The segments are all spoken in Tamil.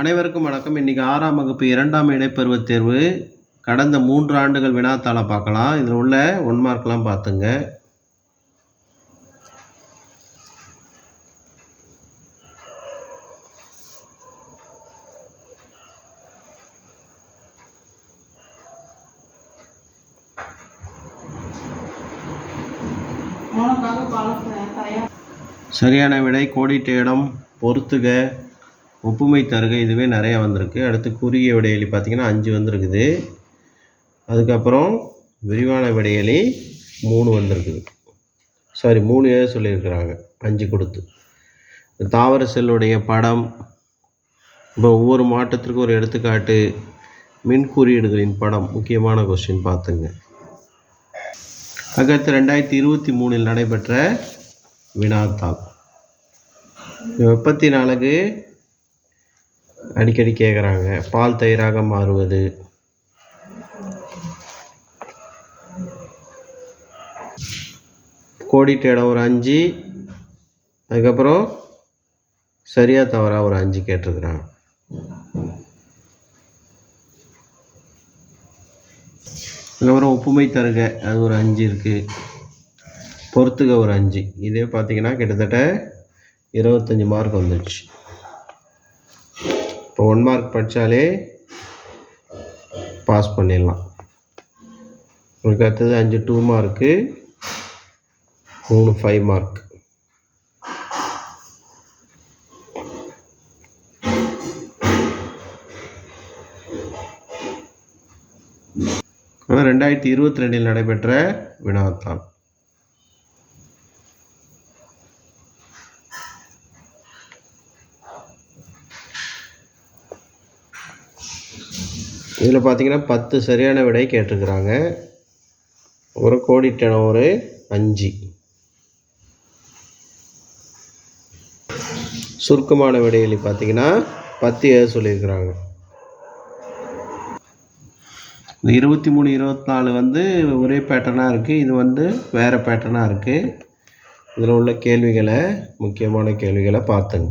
அனைவருக்கும் வணக்கம். இன்றைக்கி ஆறாம் வகுப்பு இரண்டாம் இடைப்பருவத் தேர்வு. கடந்த மூன்று ஆண்டுகள் வினாத்தாளை பார்க்கலாம். இதில் உள்ள ஒன் மார்க்லாம் பார்த்துங்க. சரியான விடை கோடிட்ட இடம் பொறுத்துக. ஒப்புமை தருக இதுவே நிறையா வந்திருக்கு. அடுத்து குறுகிய விடையலி பார்த்திங்கன்னா அஞ்சு வந்திருக்குது. அதுக்கப்புறம் விரிவான விடையலி மூணு வந்திருக்குது. சாரி மூணு ஏதோ சொல்லியிருக்கிறாங்க. அஞ்சு கொடுத்து. தாவர செல்லுடைய படம் இப்போ ஒவ்வொரு மாற்றத்திற்கும் ஒரு எடுத்துக்காட்டு மின் குறியீடுகளின் படம் முக்கியமான கொஸ்டின் பார்த்துங்க. அதுக்கடுத்து ரெண்டாயிரத்தி இருபத்தி மூணில் நடைபெற்ற வினாத்தாள். வெப்பத்தின் அலகு அடிக்கடி கேட்குறாங்க பால் தயிராக மாறுவது. கோடிட்ட இடம் ஒரு அஞ்சு. அதுக்கப்புறம் சரியாக தவறாக ஒரு அஞ்சு கேட்டிருக்கிறான் அதுக்கப்புறம் ஒப்புமை தருக. அது ஒரு அஞ்சு இருக்குது பொறுத்துக ஒரு அஞ்சு. இதே பார்த்தீங்கன்னா கிட்டத்தட்ட இருபத்தஞ்சி மார்க் வந்துடுச்சு. இப்போ ஒன் மார்க் படித்தாலே பாஸ் பண்ணிடலாம். உங்களுக்கு அடுத்தது அஞ்சு டூ மார்க்கு மூணு ஃபைவ் மார்க் ரெண்டாயிரத்தி இருபத்தி ரெண்டில் நடைபெற்ற வினாத்தான் இதில் பார்த்தீங்கன்னா பத்து சரியான விடை கேட்டிருக்கிறாங்க. ஒரு கோடிட்டன ஒரு அஞ்சு. சுருக்கமான விடைகளி பார்த்தீங்கன்னா பத்து ஏழு சொல்லியிருக்கிறாங்க. இந்த இருபத்தி மூணு இருபத்தி நாலு வந்து ஒரே பேட்டர்னாக இருக்குது இது வந்து வேறு பேட்டர்னாக இருக்குது இதில் உள்ள கேள்விகளை முக்கியமான கேள்விகளை பார்த்துங்க.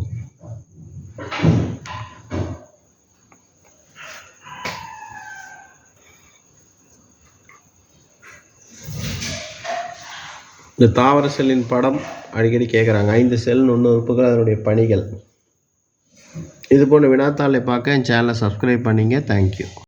இந்த தாவர செல்லின் படம் அடிக்கடி கேட்குறாங்க ஐந்து செல் ஒன்று உறுப்புகள் அதனுடைய பணிகள். இது போன்ற வினாத்தாளை பார்க்க என் சேனலை சப்ஸ்கிரைப் பண்ணிங்க. தேங்க்யூ